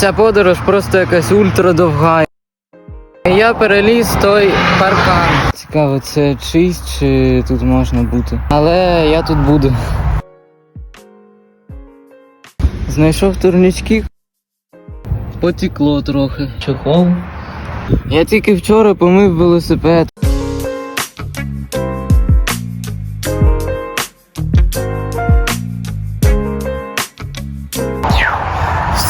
ця подорож просто якась ультра довга. Я переліз той паркан. Цікаво, це чисть чи тут можна бути. Але я тут буду. Знайшов турнічки. Потекло трохи. Чохол. Я тільки вчора помив велосипед.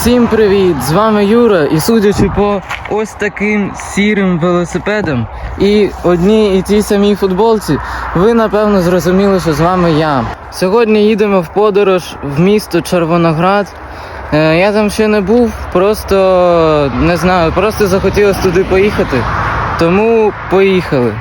Всім привіт! З вами Юра, і судячи по ось таким сірим велосипедам і одній і тій самій футболці, ви напевно зрозуміли, що з вами я. Сьогодні їдемо в подорож в місто Червоноград. Е, Я там ще не був, просто не знаю, просто захотілося туди поїхати. Тому поїхали.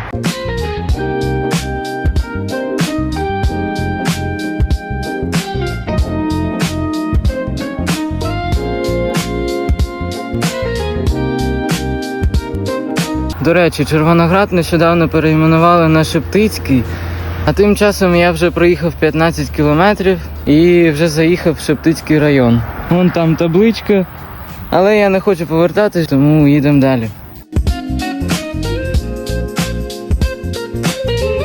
До речі, Червоноград нещодавно перейменували на Шептицький, а тим часом я вже проїхав 15 кілометрів і вже заїхав в Шептицький район. Вон там табличка, але я не хочу повертатись, тому їдемо далі.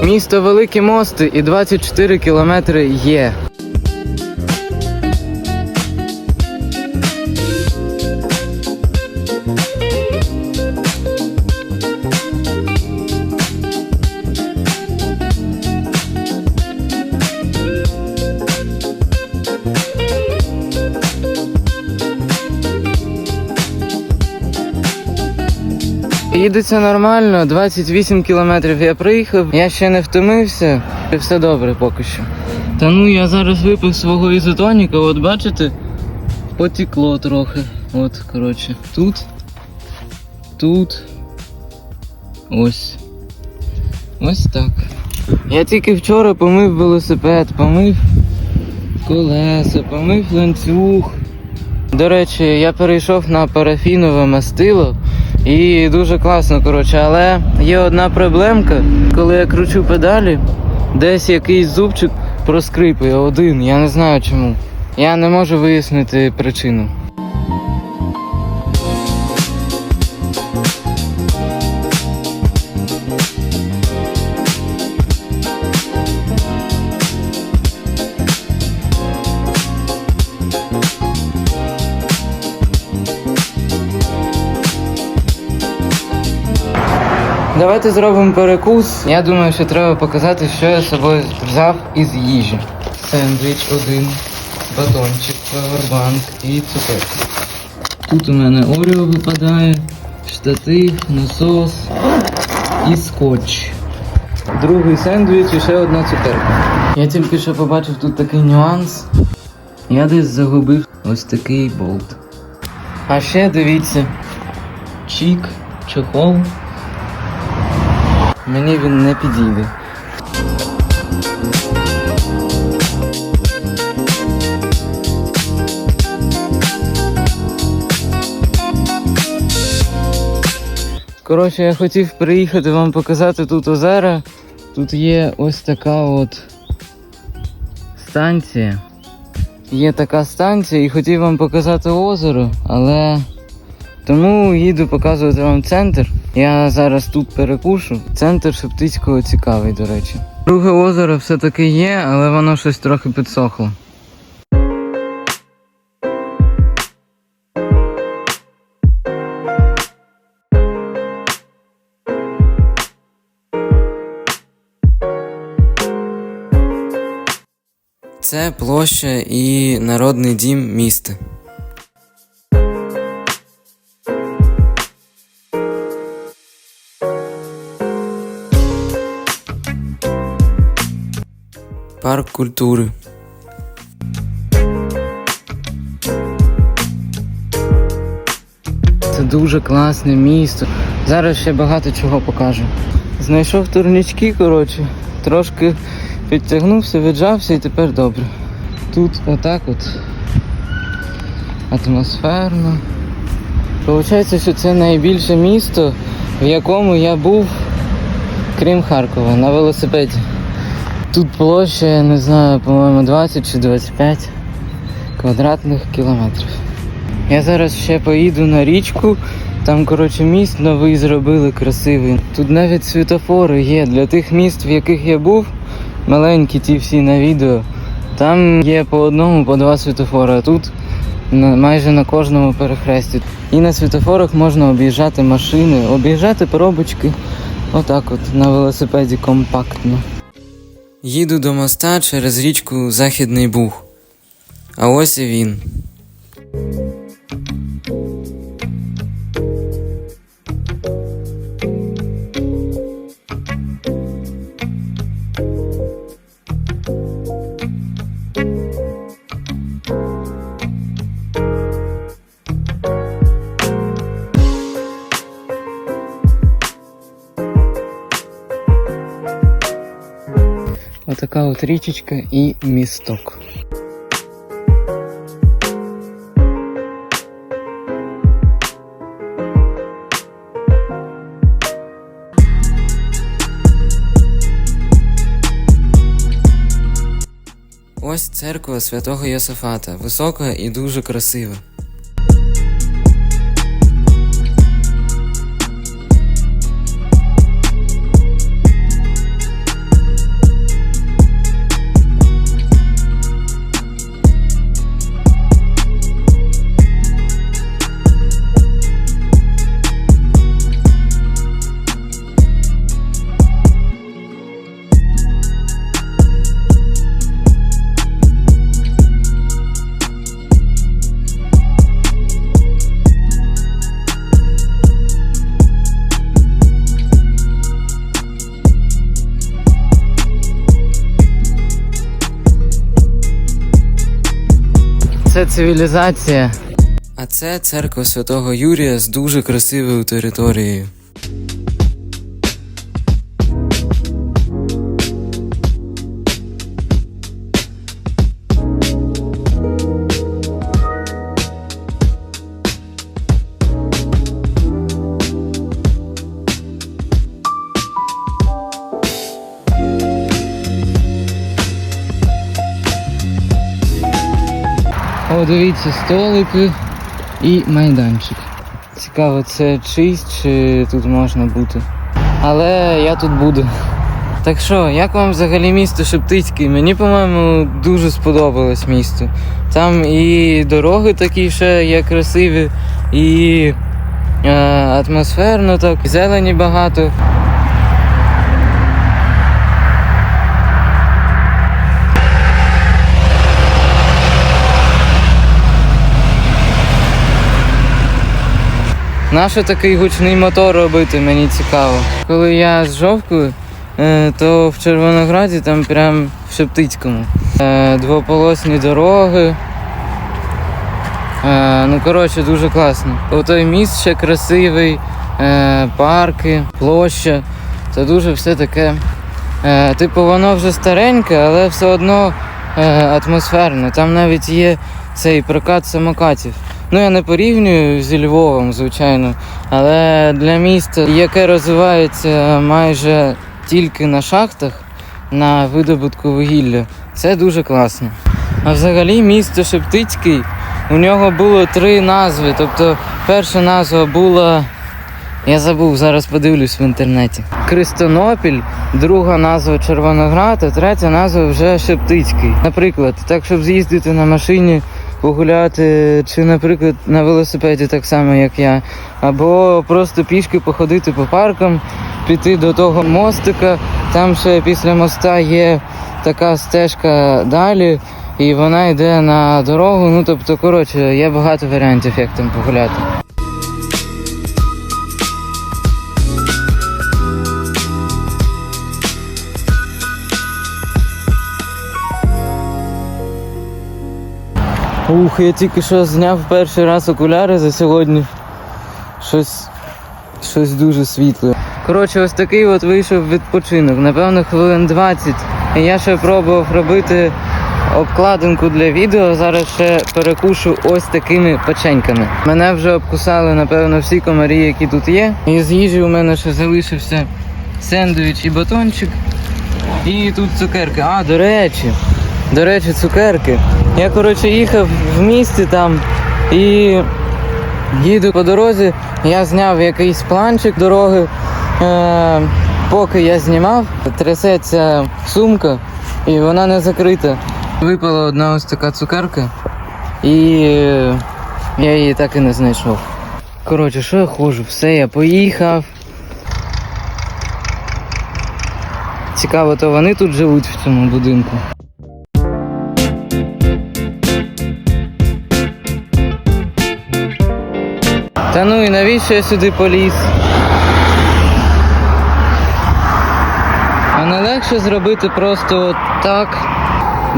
Місто Великі Мости і 24 кілометри є. Їдеться нормально, 28 кілометрів я приїхав, я ще не втомився, і все добре поки що. Та ну я зараз випив свого ізотоніка, от бачите, потекло трохи. От, коротше, тут, тут, ось. Ось так. Я тільки вчора помив велосипед, помив колеса, помив ланцюг. До речі, я перейшов на парафінове мастило. І дуже класно, коротше, але є одна проблемка, коли я кручу педалі, десь якийсь зубчик проскрипує один, я не знаю чому. Я не можу вияснити причину. Давайте зробимо перекус. Я думаю, що треба показати, що я з собою взяв із їжі. Сендвіч один, батончик, павербанк і цукерки. Тут у мене Оріо випадає, штатив, насос і скотч. Другий сендвіч і ще одна цукерка. Я тільки що побачив тут такий нюанс. Я десь загубив ось такий болт. А ще дивіться. Чік, чохол. Мені він не підійде. Коротше, я хотів приїхати вам показати тут озера. Тут є ось така от станція. Є така станція і хотів вам показати озеро, але тому їду показувати вам центр. Я зараз тут перекушу. Центр Шептицького цікавий, до речі. Друге озеро все-таки є, але воно щось трохи підсохло. Це площа і народний дім міста. Культури. Це дуже класне місто. Зараз ще багато чого покажу. Знайшов турнічки, коротше, трошки підтягнувся, віджався і тепер добре. Тут отак от атмосферно. Получається, що це найбільше місто, в якому я був, крім Харкова, на велосипеді. Тут площа, я не знаю, по-моєму, 20 чи 25 квадратних кілометрів. Я зараз ще поїду на річку. Там, коротше, міст новий зробили красивий. Тут навіть світофори є для тих міст, в яких я був, маленькі ті всі на відео. Там є по одному, по два світофори, а тут майже на кожному перехресті. І на світофорах можна об'їжджати машини, об'їжджати коробочки. Отак от на велосипеді компактно. Їду до моста через річку Західний Буг. А ось і він. Отака от річечка і місток. Ось церква святого Йосифата, висока і дуже красива. Цивілізація. А це церква святого Юрія з дуже красивою територією. Дивіться, столики і майданчик. Цікаво, це чисть чи тут можна бути. Але я тут буду. Так що, як вам взагалі місто Шептицький? Мені, по-моєму, дуже сподобалось місто. Там і дороги такі ще є красиві, і е, атмосферно так, і зелені багато. Нащо такий гучний мотор робити, мені цікаво. Коли я з жовкою, е, то в Червонограді там прям в Шептицькому. Е, Двополосні дороги. Е, Ну, коротше, дуже класно. Отой міст ще красивий, парки, площа. Це дуже все таке. Типу, воно вже стареньке, але все одно атмосферне. Там навіть є цей прокат самокатів. Ну, я не порівнюю зі Львовом, звичайно, але для міста, яке розвивається майже тільки на шахтах, на видобутку вугілля, це дуже класно. А взагалі місто Шептицький, у нього було три назви. Тобто перша назва була. Я забув, зараз подивлюсь в інтернеті. Кристонопіль, друга назва Червоноград, а третя назва вже Шептицький. Наприклад, так, щоб з'їздити на машині, погуляти, чи, наприклад, на велосипеді так само, як я, або просто пішки походити по паркам, піти до того мостика. Там ще після моста є така стежка далі, і вона йде на дорогу. Ну тобто, коротше, є багато варіантів, як там погуляти. Ух, я тільки що зняв перший раз окуляри за сьогодні. Щось. Щось дуже світле. Коротше, ось такий от вийшов відпочинок. Напевно, хвилин 20. І я ще пробував робити обкладинку для відео. Зараз ще перекушу ось такими печеньками. Мене вже обкусали, напевно, всі комарі, які тут є. І з їжі у мене ще залишився сендвіч і батончик. І тут цукерки. А, до речі, до речі, цукерки. Я, коротше, їхав в місті там і Їду по дорозі, я зняв якийсь планчик дороги. Е, поки я знімав, трясеться сумка і вона не закрита. Випала одна ось така цукерка, і я її так і не знайшов. Коротше, що я ходжу? Все, я поїхав. Цікаво, то вони тут живуть в цьому будинку. Та ну і навіщо я сюди поліз? А не легше зробити просто от так.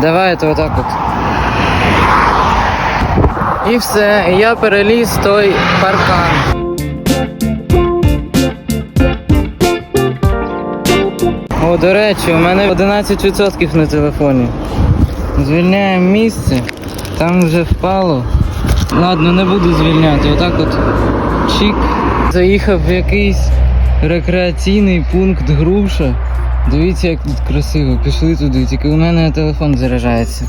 Давайте отак от. І все, я переліз той паркан. О, до речі, у мене 11% на телефоні. Звільняємо місце, там вже впало. Ладно, не буду звільняти. Отак от чик. Заїхав в якийсь рекреаційний пункт груша. Дивіться, як тут красиво. Пішли туди, тільки у мене телефон заряджається.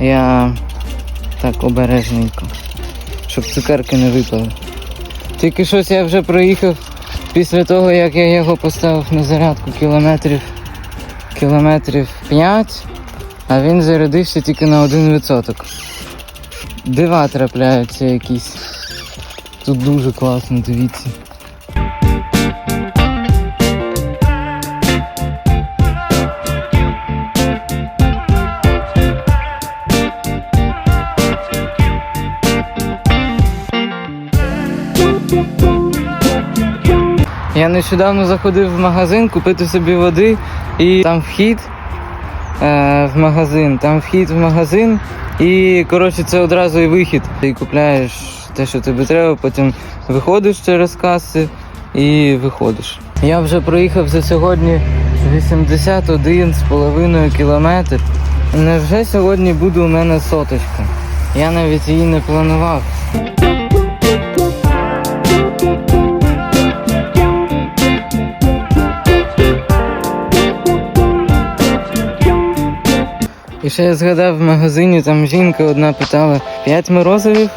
Я так обережненько, щоб цукерки не випали. Тільки щось я вже проїхав після того, як я його поставив на зарядку кілометрів кілометрів 5, а він зарядився тільки на 1%. Дива трапляються якісь. Тут дуже класно, дивіться. Я нещодавно заходив в магазин купити собі води, і там вхід в магазин, там вхід в магазин, і коротше це одразу і вихід. Ти купляєш те, що тобі треба, потім виходиш через каси і виходиш. Я вже проїхав за сьогодні 81,5 кілометр. Невже сьогодні буде у мене соточка? Я навіть її не планував. І ще я згадав в магазині, там жінка одна питала 5 морозивів.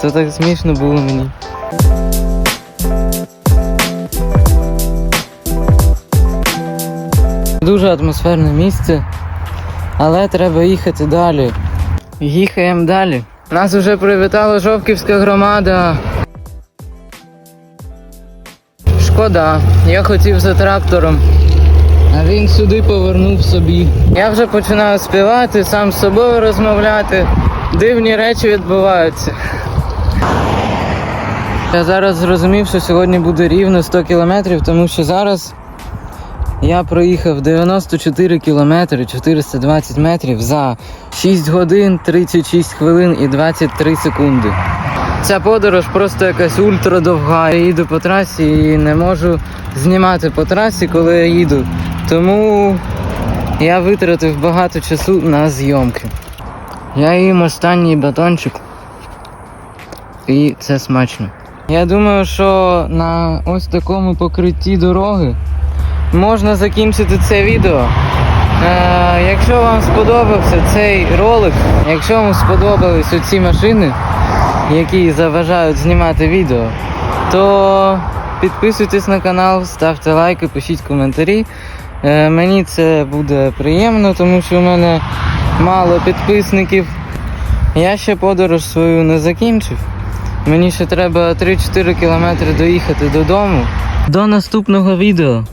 То так смішно було мені. Дуже атмосферне місце, але треба їхати далі. Їхаємо далі. Нас вже привітала Жовківська громада. Шкода, я хотів за трактором. А він сюди повернув собі. Я вже починаю співати, сам з собою розмовляти. Дивні речі відбуваються. Я зараз зрозумів, що сьогодні буде рівно 100 кілометрів, тому що зараз я проїхав 94 кілометри 420 метрів за 6 годин, 36 хвилин і 23 секунди. Ця подорож просто якась ультра довга. Я їду по трасі і не можу знімати по трасі, коли я їду. Тому я витратив багато часу на зйомки. Я їм останній батончик. І це смачно. Я думаю, що на ось такому покритті дороги можна закінчити це відео. Е, якщо вам сподобався цей ролик, якщо вам сподобались оці машини, які заважають знімати відео, то підписуйтесь на канал, ставте лайки, пишіть коментарі. Е, мені це буде приємно, тому що в мене мало підписників. Я ще подорож свою не закінчив. Мені ще треба 3-4 кілометри доїхати додому. До наступного відео.